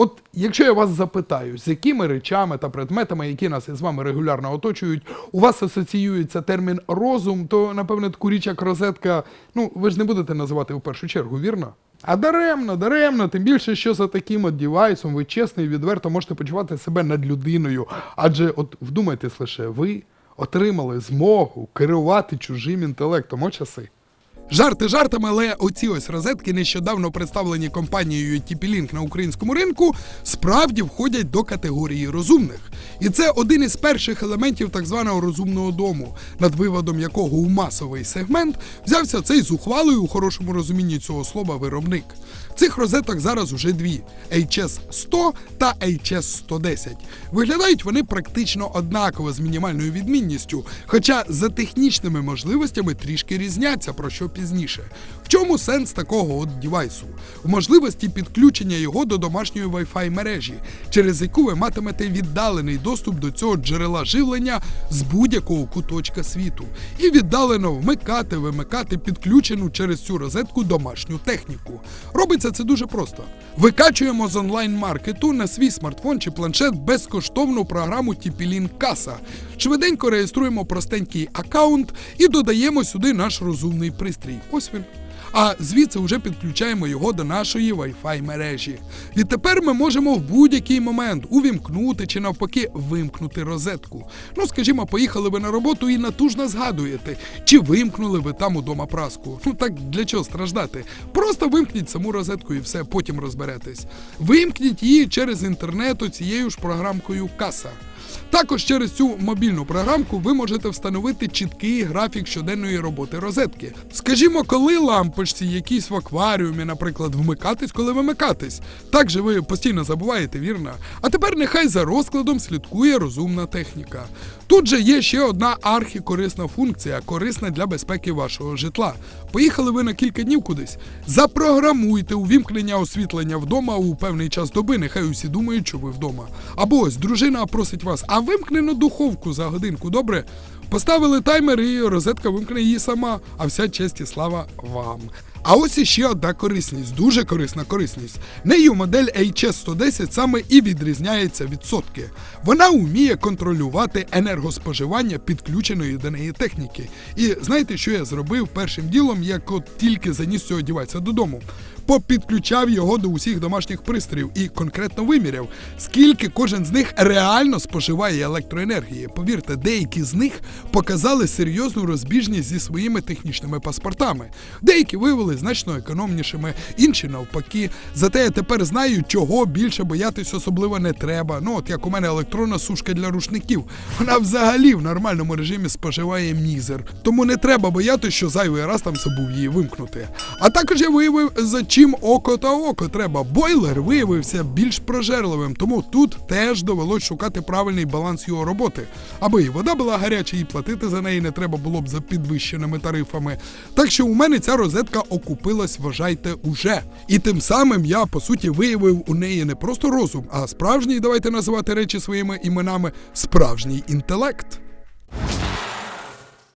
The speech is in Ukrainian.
От якщо я вас запитаю, з якими речами та предметами, які нас із вами регулярно оточують, у вас асоціюється термін розум, то напевне таку річ, як розетка, ну ви ж не будете називати в першу чергу, вірно? А даремно, даремно, тим більше, що за таким от дівайсом ви чесно і відверто можете почувати себе над людиною. Адже, от вдумайтесь лише, ви отримали змогу керувати чужим інтелектом. О часи. Жарти жартами, але оці ось розетки, нещодавно представлені компанією TP-Link на українському ринку, справді входять до категорії розумних. І це один із перших елементів так званого розумного дому, над виводом якого у масовий сегмент взявся цей зухвалий у хорошому розумінні цього слова виробник. Цих розеток зараз уже дві: HS100 та HS110. Виглядають вони практично однаково з мінімальною відмінністю, хоча за технічними можливостями трішки різняться, про що пізніше. В чому сенс такого от дівайсу? В можливості підключення його до домашньої Wi-Fi мережі, через яку ви матимете віддалений доступ до цього джерела живлення з будь-якого куточка світу, і віддалено вмикати, вимикати підключену через цю розетку домашню техніку. Робиться це дуже просто. Викачуємо з онлайн-маркету на свій смартфон чи планшет безкоштовну програму TP-Link Каса. Швиденько реєструємо простенький аккаунт і додаємо сюди наш розумний пристрій. Ось він. А звідси вже підключаємо його до нашої Wi-Fi мережі. Відтепер ми можемо в будь-який момент увімкнути чи навпаки вимкнути розетку. Ну, скажімо, поїхали ви на роботу і натужно згадуєте, чи вимкнули ви там удома праску. Ну так для чого страждати? Просто вимкніть саму розетку і все, потім розберетесь. Вимкніть її через інтернет цією ж програмкою Каса. Також через цю мобільну програмку ви можете встановити чіткий графік щоденної роботи розетки. Скажімо, коли лампочці якісь в акваріумі, наприклад, вмикатись, коли вимикатись. Так же ви постійно забуваєте, вірно? А тепер нехай за розкладом слідкує розумна техніка. Тут же є ще одна архікорисна функція, корисна для безпеки вашого житла. Поїхали ви на кілька днів кудись. Запрограмуйте увімкнення освітлення вдома у певний час доби. Нехай усі думають, що ви вдома. Або ось дружина просить вас, а вимкнено духовку за годинку, добре? Поставили таймер і розетка вимкне її сама, а вся честь і слава вам. А ось іще одна корисність, дуже корисна корисність. Нею модель HS110 саме і відрізняється від сотки. Вона вміє контролювати енергоспоживання підключеної до неї техніки. І знаєте, що я зробив першим ділом, як от тільки заніс цього дівайся додому? Попідключав його до усіх домашніх пристроїв і конкретно виміряв, скільки кожен з них реально споживає електроенергії. Повірте, деякі з них показали серйозну розбіжність зі своїми технічними паспортами. Деякі виявили значно економнішими, інші навпаки. Зате я тепер знаю, чого більше боятись особливо не треба. Ну, от як у мене електронна сушка для рушників. Вона взагалі в нормальному режимі споживає мізер. Тому не треба боятися, що зайвий раз там забув її вимкнути. А також я виявив, за чим око та око треба. Бойлер виявився більш прожерливим, тому тут теж довелось шукати правильний баланс його роботи. Аби і вода була гаряча, і платити за неї не треба було б за підвищеними тарифами. Так що у мене ця розетка окупилась, вважайте, уже. І тим самим я, по суті, виявив у неї не просто розум, а справжній, давайте називати речі своїми іменами, справжній інтелект.